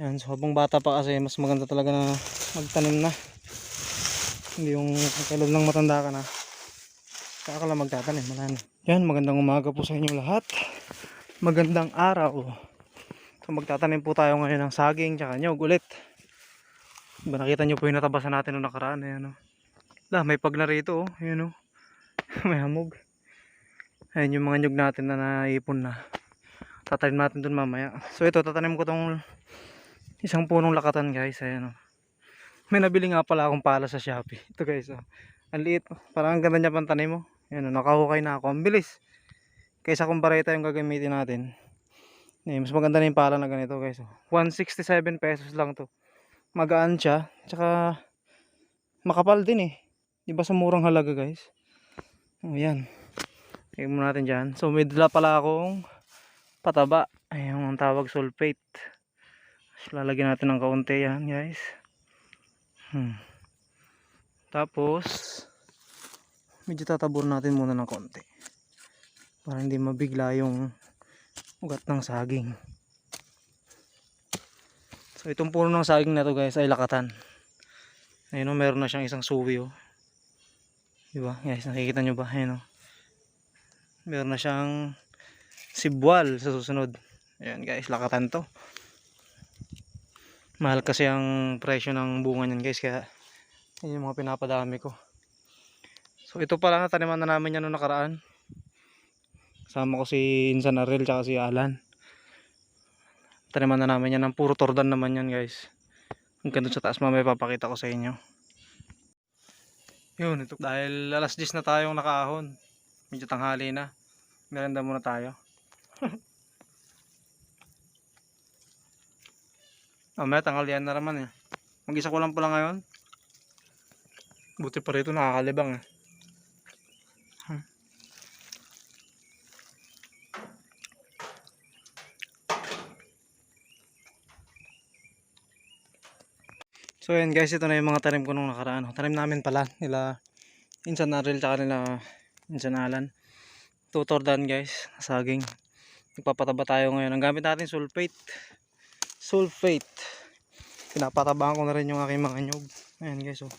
Yan, so habang bata pa kasi mas maganda talaga na magtanim na. Hindi yung kailan lang matanda ka na. Saka ka lang magtatanim, wala na. Yan, magandang umaga po sa inyo lahat. Magandang araw. So magtatanim po tayo ngayon ng saging tsaka nyog ulit. Diba nakita nyo po yung natabasan natin noong nakaraan. Ayan, oh. La, may pag na rito, oh. Ayan, oh. may hamog. Ayan yung mga nyog natin na naipon na. Tatanim natin dun mamaya. So ito, tatanim ko tong isang punong lakatan guys. Ayan, oh. May nabili nga pala akong pala sa Shopee. Ito guys, oh. Ang liit, oh. Parang ang ganda niya pang tanim, oh. Ayan, oh. Nakahukay na ako. Ang bilis. Kaysa kung bareta yung gagamitin natin. Eh, mas maganda na yung pala na ganito guys. Oh. 167 pesos lang to. Magaan siya. Tsaka makapal din eh. Diba sa murang halaga guys. Oh, yan. Tingnan mo natin dyan. So may dala pala akong pataba. Ayun ang tawag sulfate. So, lalagyan natin ng kaunti yan guys. Hmm. Tapos medyo tatabor natin muna ng kaunti. Para hindi mabigla yung ugat ng saging. So itong puno ng saging na to guys ay lakatan. Ayun o, meron na siyang isang suwi o. Diba guys, nakikita nyo ba? Ayun o. Meron na siyang sibwal sa susunod. Ayan guys, lakatan to. Mahal kasi ang presyo ng bunga niyan guys, kaya yun yung mga pinapadami ko. So ito pala na taniman na namin yan noong nakaraan. Kasama ko si Insan Arel tsaka si Alan. Taniman na namin yan ng puro tordan naman yan guys. Hanggang doon sa taas mamaya papakita ko sa inyo. Yun, ito. Dahil alas 10 na tayong nakaahon. Medyo tanghali na. Merenda muna tayo. Mamaya tanghalian na naman eh. Mag-isa ko lang pala ngayon. Buti pa rito nakakalibang eh. So yan guys, ito na yung mga tanim ko nung nakaraan. Tanim namin pala nila Insan Aril tsaka nila Insan Alan. Tutordan guys, saging. Nagpapataba tayo ngayon. Ang gamit natin sulfate. Sulfate. Pinapatabahan ko na rin yung aking mga nyog. Ayan guys oh.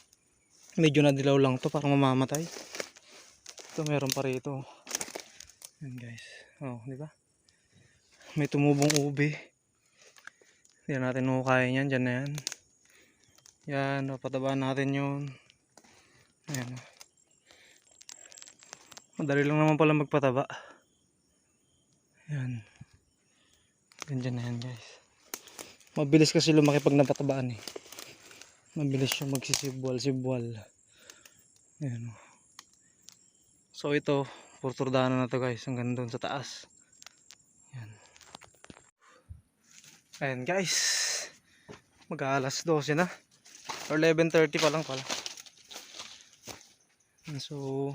Medyo nadilaw lang to parang mamamatay. Ito meron pa rito. Ayan guys. Oh, di ba? May tumubong ube. Hindi na natin hukayin yan. Diyan na yan. Yan, papatabaan natin yun. Ayan. Madali lang naman pala magpataba. Yan. Ganyan na yan guys. Mabilis kasi lumaki pag napatabaan eh. Mabilis siya magsisibwal-sibwal. Ayan. oh. So ito, purturdano na to guys. Hanggang doon sa taas. Yan. Ayan guys. Mag-aalas 12 na or 11.30 pa lang pala so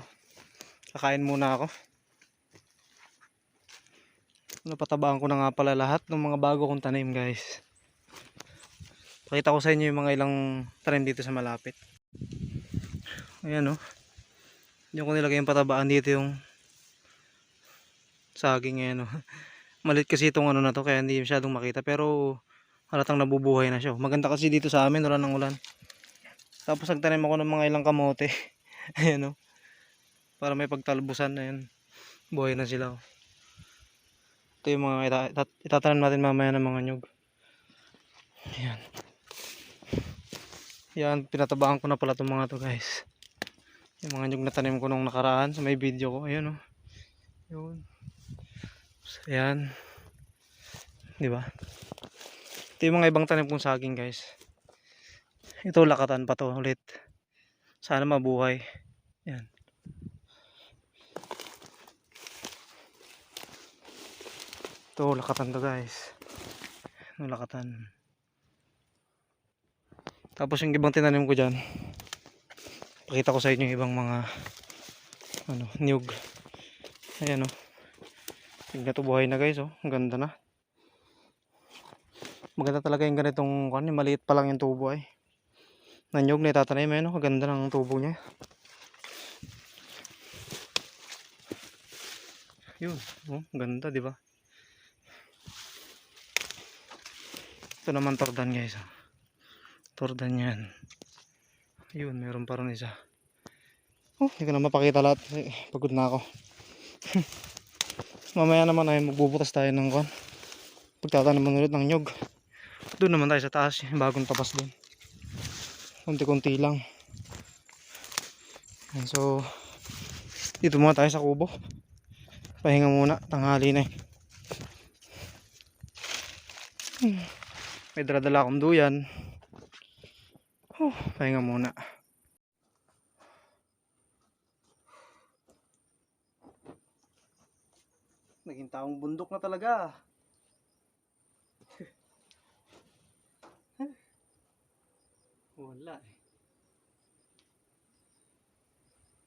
kakain muna ako napatabaan ko na nga pala lahat ng mga bago kong tanim guys pakita ko sa inyo yung mga ilang tanim dito sa malapit ayan o oh. ko nilagay yung patabaan dito yung saging ayan o malit kasi itong ano na to kaya hindi masyadong makita pero halatang nabubuhay na siya maganda kasi dito sa amin wala nang ulan tapos nagtanim ako ng mga ilang kamote. Ayan o. Para may pagtalbusan na yan. Buhay na sila. oh. Ito yung mga ita ita itatanim natin mamaya ng mga nyug. Ayan. Yan, pinatabaan ko na pala itong mga to guys. Yung mga nyug na tanim ko nung nakaraan sa may video ko. Ayan o. Yun. So, ayan. Di ba? Ito yung mga ibang tanim kong saging guys. Ito lakatan pa to ulit. Sana mabuhay. Yan. Ito lakatan to guys. Ito lakatan. Tapos yung ibang tinanim ko dyan. Pakita ko sa inyo yung ibang mga ano, niyog. Ayan o. Oh. Tingnan to buhay na guys oh. Ang ganda na. Maganda talaga yung ganitong kan, maliit pa lang yung tubo ay nanyog na itatanim eh no kaganda ng tubo niya yun oh ganda di ba ito naman tordan guys. oh. Tordan yan. Ayun, meron pa rin isa. Oh, hindi ko na mapakita lahat kasi pagod na ako. Mamaya naman ayun, magbubutas tayo ng kon. Pagtatanim naman ulit ng nyog. Doon naman tayo sa taas, yung bagong tapas doon. Kunti-kunti lang. Ayan, so, dito muna tayo sa kubo. Pahinga muna, tanghali na eh. Hmm. May dala-dala akong duyan. Pahinga muna. Naging taong bundok na talaga. Wala eh.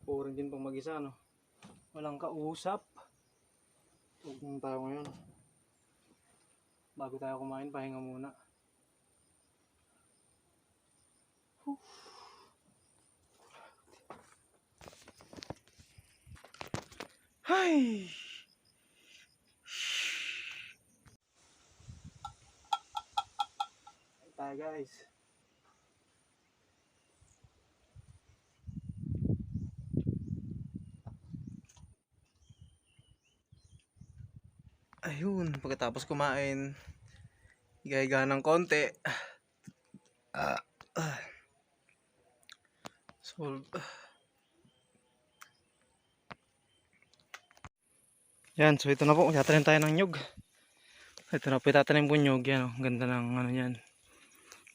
Boring din pang mag-isa, no? Walang kausap. Huwag tayo ngayon. Bago tayo kumain, pahinga muna. Kain tayo guys. Ayun, pagkatapos kumain, higa ng konti. Ah, ah. Solve. Yan, so ito na po, tatanim tayo ng nyug. Ito na po, itatanim ko nyug. Yan, oh, ganda ng ano yan.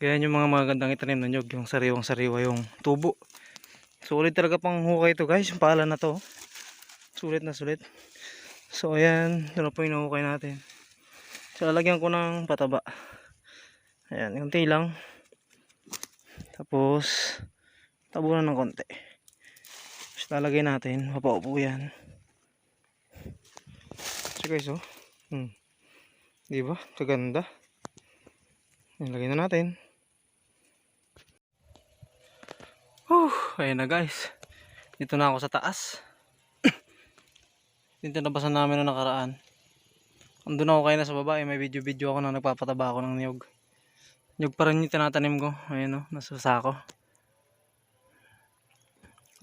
Ganyan yung mga magandang itanim na nyug, yung sariwang sariwa yung tubo. Sulit talaga pang hukay ito guys, yung pala na to. Sulit na sulit. So ayan, ito na po yung hukay natin. So lalagyan ko ng pataba. Ayan, yung lang. Tapos, tabunan ng konti. Tapos lalagay natin, mapaupo yan. So guys, oh. Hmm. Di ba? Kaganda. Yan, lagay na natin. Whew, ayun na guys. Dito na ako sa taas. Dito nabasan namin na nakaraan. Andun ako kayo na sa baba, eh, may video-video ako na nagpapataba ako ng niyog. Niyog pa rin yung tinatanim ko. Ayun o, nasa sako.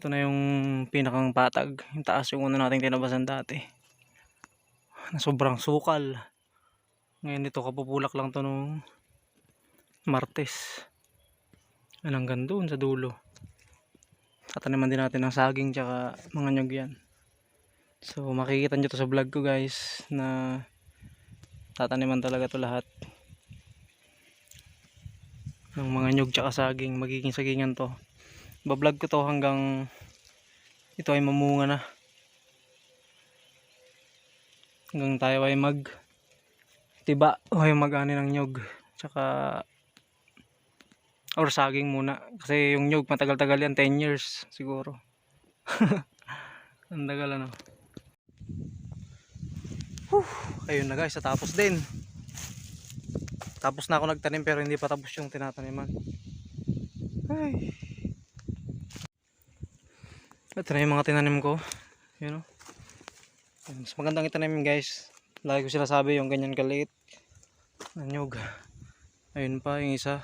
Ito na yung pinakang patag. Yung taas yung una nating tinabasan dati. Na sobrang sukal. Ngayon ito kapupulak lang to nung Martes. Hanggang doon sa dulo. Tataniman din natin ng saging tsaka mga nyog yan. So makikita nyo to sa vlog ko guys na tataniman talaga to lahat ng mga nyog tsaka saging magiging sagingan to bablog ko to hanggang ito ay mamunga na. Hanggang tayo ay mag tiba o ay mag ng nyog. Tsaka or saging muna. Kasi yung nyog matagal-tagal yan 10 years siguro. Ang tagal ano? Whew, ayun na guys tapos din. Tapos na ako nagtanim pero hindi pa tapos yung tinataniman. Ay ito na yung mga tinanim ko. Yun o Yan, mas magandang itanim guys. Lagi ko sinasabi yung ganyan kaliit. Na nyog ayun pa yung isa.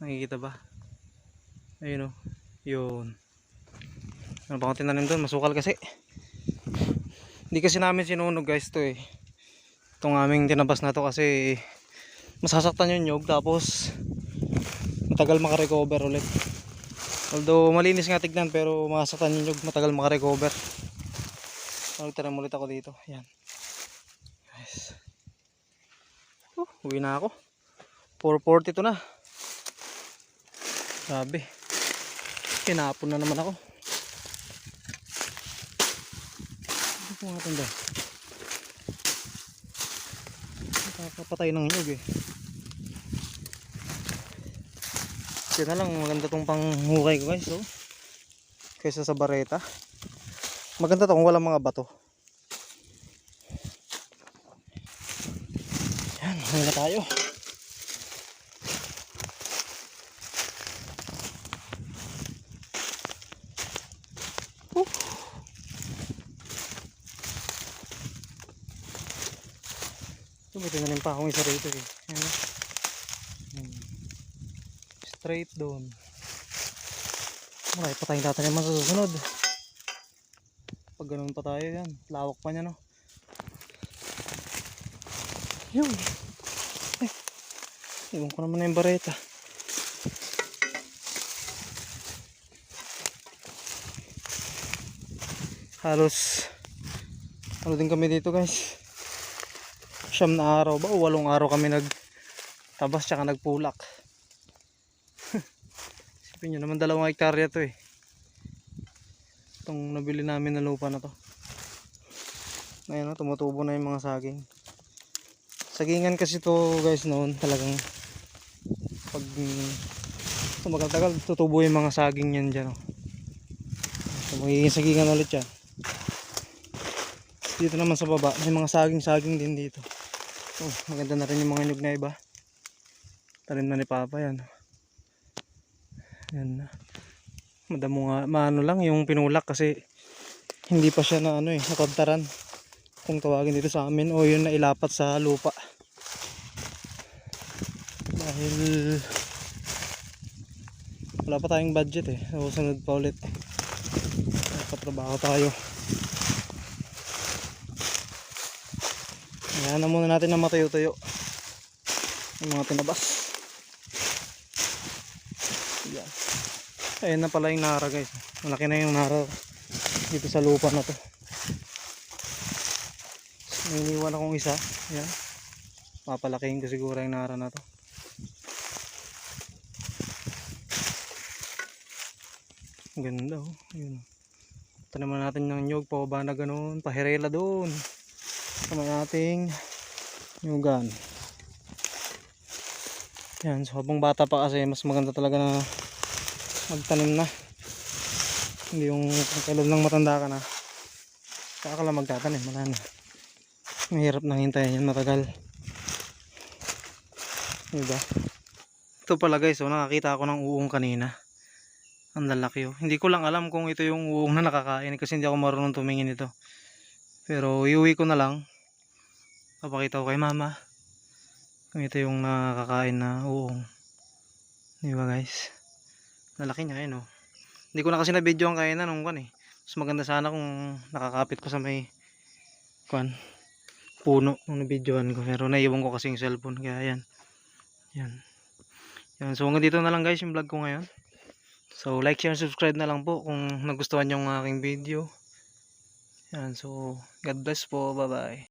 Nakikita ba? Ayun o yun. Ano ba akong tinanim doon? Masukal kasi. Hindi kasi namin sinunog guys to eh. Itong aming tinabas na to kasi masasaktan yung nyog tapos matagal makarecover ulit although malinis nga tignan pero masasaktan yung nyog matagal makarecover. Magtanim ulit ako dito. Yan guys. Uh, uwi na ako. 440 to na. Sabi kinapon na naman ako. Ano po natin doon nakakapatay ng nyug eh Yan na lang maganda tong panghukay ko guys oh. kaysa sa bareta maganda to kung walang mga bato yan hula tayo. Ito may tinanim pa akong isa rito eh. Ayan, oh. Straight doon. Marami pa tayong tataniman sa susunod. Pag ganun pa tayo yan, lawak pa niya no. Yun. Ay. Iwan ko naman na yung bareta. Halos ano din kami dito guys. Siyam na araw ba walong araw kami nag tabas tsaka nagpulak. Isipin nyo naman dalawang hektarya to eh. Itong nabili namin na lupa na to. Ngayon na tumutubo na yung mga saging. Sagingan kasi to guys noon talagang pag tumagal-tagal tutubo yung mga saging yan dyan. Oh. So, magiging sagingan ulit yan. Dito naman sa baba, may mga saging-saging din dito. Oh, maganda na rin yung mga nyug na iba. Talim na ni Papa yan. Yan. Madamo nga, maano lang yung pinulak kasi hindi pa siya na ano eh, nakontaran. Kung tawagin dito sa amin o yun na ilapat sa lupa. Dahil wala pa tayong budget eh. So, sunod pa ulit. Patrabaho tayo. Ayan na muna natin na matuyo-tuyo. Yung mga tinabas. Ayan. Ayan na pala yung nara guys. Malaki na yung nara dito sa lupa na to. May iniwan akong isa. Ayan. Papalakihin ko siguro yung nara na to. Ganda oh. Yun. Tanaman natin ng nyug. Pababa na ganun. Pahirela doon. Sa may ating nyugan. Yan. So habang bata pa kasi mas maganda talaga na magtanim na. Hindi yung kailan lang matanda ka na. Saka ka lang magtatanim. Wala na. Mahirap nang hintayin yan matagal. Diba? Ito pala guys, oh, nakakita ako ng uong kanina. Ang lalaki oh. Hindi ko lang alam kung ito yung uong na nakakain kasi hindi ako marunong tumingin ito. Pero iuwi ko na lang. Papakita ko kay mama. Kung ito yung nakakain na uong. Di ba guys? Lalaki niya yun oh. Hindi ko na kasi na video ang kainan nung kan eh. Mas maganda sana kung nakakapit ko sa may kwan puno nung nabidyoan ko. Pero naiwan ko kasi yung cellphone kaya yan. Yan. Yan. So hanggang dito na lang guys yung vlog ko ngayon. So like share and subscribe na lang po kung nagustuhan yung aking video. Yan. So God bless po. Bye bye